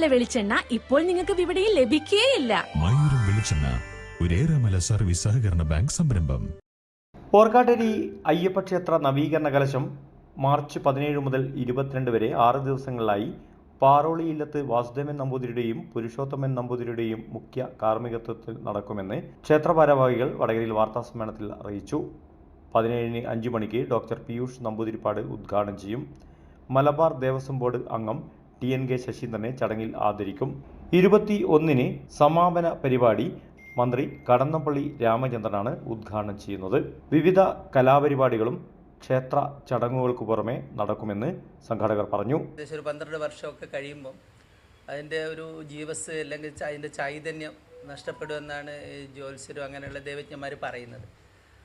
നല്ല വെളിച്ചെണ്ണ ഇപ്പോൾ നിങ്ങൾക്ക് വിപണിയിൽ ലഭിക്കുകയില്ല മയൂരം വെളിച്ചെണ്ണ ഒരേറെമല സർവീസ് സഹകരണ ബാങ്ക് സംരംഭം. ഓർക്കാട്ടേരി അയ്യപ്പക്ഷേത്ര നവീകരണ കലശം മാർച്ച് പതിനേഴ് മുതൽ ഇരുപത്തിരണ്ട് വരെ ആറ് ദിവസങ്ങളിലായി പാറോളി ഇല്ലത്ത് വാസുദേവൻ നമ്പൂതിരിയുടെയും പുരുഷോത്തമൻ നമ്പൂതിരിയുടെയും മുഖ്യ കാർമ്മികത്വത്തിൽ നടക്കുമെന്ന് ക്ഷേത്ര ഭാരവാഹികൾ വടകരയിൽ വാർത്താസമ്മേളനത്തിൽ അറിയിച്ചു. പതിനേഴിന് അഞ്ച് മണിക്ക് ഡോക്ടർ പീയൂഷ് നമ്പൂതിരിപ്പാട് ഉദ്ഘാടനം ചെയ്യും. മലബാർ ദേവസ്വം ബോർഡ് അംഗം ടി എൻ കെ ശശീന്ദ്രനെ ചടങ്ങിൽ ആദരിക്കും. ഇരുപത്തി ഒന്നിന് സമാപന പരിപാടി മന്ത്രി കടന്നപ്പള്ളി രാമചന്ദ്രനാണ് ഉദ്ഘാടനം ചെയ്യുന്നത്. വിവിധ കലാപരിപാടികളും ക്ഷേത്ര ചടങ്ങുകൾക്ക് പുറമെ നടക്കുമെന്ന് സംഘാടകർ പറഞ്ഞു. ഒരു പന്ത്രണ്ട് വർഷമൊക്കെ കഴിയുമ്പോൾ അതിന്റെ ഒരു ജീവസ് അല്ലെങ്കിൽ അതിന്റെ ചൈതന്യം നഷ്ടപ്പെടുമെന്നാണ് ജ്യോത്സ്യരും അങ്ങനെയുള്ള ദൈവജ്ഞന്മാർ പറയുന്നത്.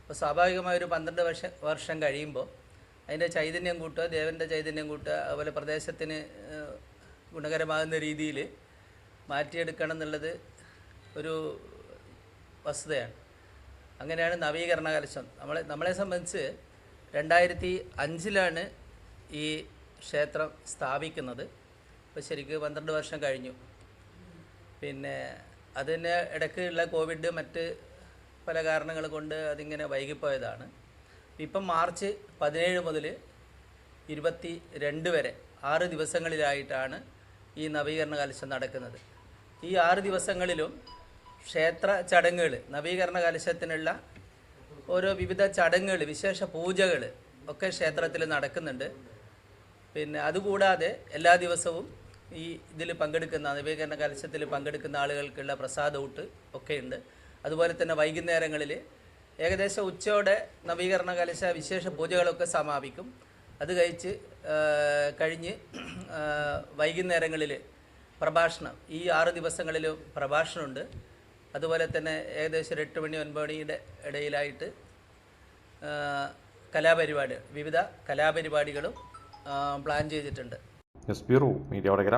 അപ്പോൾ സ്വാഭാവികമായ ഒരു പന്ത്രണ്ട് വർഷം വർഷം കഴിയുമ്പോൾ അതിന്റെ ചൈതന്യം കൂട്ടുക ദേവന്റെ ചൈതന്യം കൂട്ടുക അതുപോലെ പ്രദേശത്തിന് ഗുണകരമാകുന്ന രീതിയിൽ മാറ്റിയെടുക്കണം എന്നുള്ളത് ഒരു വസ്തുതയാണ്. അങ്ങനെയാണ് നവീകരണ കലശം. നമ്മളെ നമ്മളെ സംബന്ധിച്ച് രണ്ടായിരത്തി അഞ്ചിലാണ് ഈ ക്ഷേത്രം സ്ഥാപിക്കുന്നത്. ഇപ്പോൾ ശരിക്കും പന്ത്രണ്ട് വർഷം കഴിഞ്ഞു. പിന്നെ അതിന് ഇടയ്ക്കുള്ള കോവിഡ് മറ്റ് പല കാരണങ്ങൾ കൊണ്ട് അതിങ്ങനെ വൈകിപ്പോയതാണ്. ഇപ്പം മാർച്ച് പതിനേഴ് മുതൽ ഇരുപത്തി രണ്ട് വരെ ആറ് ദിവസങ്ങളിലായിട്ടാണ് ഈ നവീകരണ കലശം നടക്കുന്നത്. ഈ ആറ് ദിവസങ്ങളിലും ക്ഷേത്ര ചടങ്ങുകൾ നവീകരണ കലശത്തിനുള്ള ഓരോ വിവിധ ചടങ്ങുകൾ വിശേഷ പൂജകൾ ഒക്കെ ക്ഷേത്രത്തിൽ നടക്കുന്നുണ്ട്. പിന്നെ അതുകൂടാതെ എല്ലാ ദിവസവും ഈ ഇതിൽ പങ്കെടുക്കുന്ന നവീകരണ കലശത്തിൽ പങ്കെടുക്കുന്ന ആളുകൾക്കുള്ള പ്രസാദ ഊട്ട് ഒക്കെയുണ്ട്. അതുപോലെ തന്നെ വൈകുന്നേരങ്ങളിൽ ഏകദേശം ഉച്ചയോടെ നവീകരണ കലശ വിശേഷ പൂജകളൊക്കെ സമാപിക്കും. അത് കഴിച്ച് കഴിഞ്ഞ് വൈകുന്നേരങ്ങളിൽ പ്രഭാഷണം. ഈ ആറ് ദിവസങ്ങളിലും പ്രഭാഷണമുണ്ട്. അതുപോലെ തന്നെ ഏകദേശം ഒരു എട്ട് മണി ഒൻപത് മണിയുടെ ഇടയിലായിട്ട് കലാപരിപാടി വിവിധ കലാപരിപാടികളും പ്ലാൻ ചെയ്തിട്ടുണ്ട്. മീഡിയ വടകര.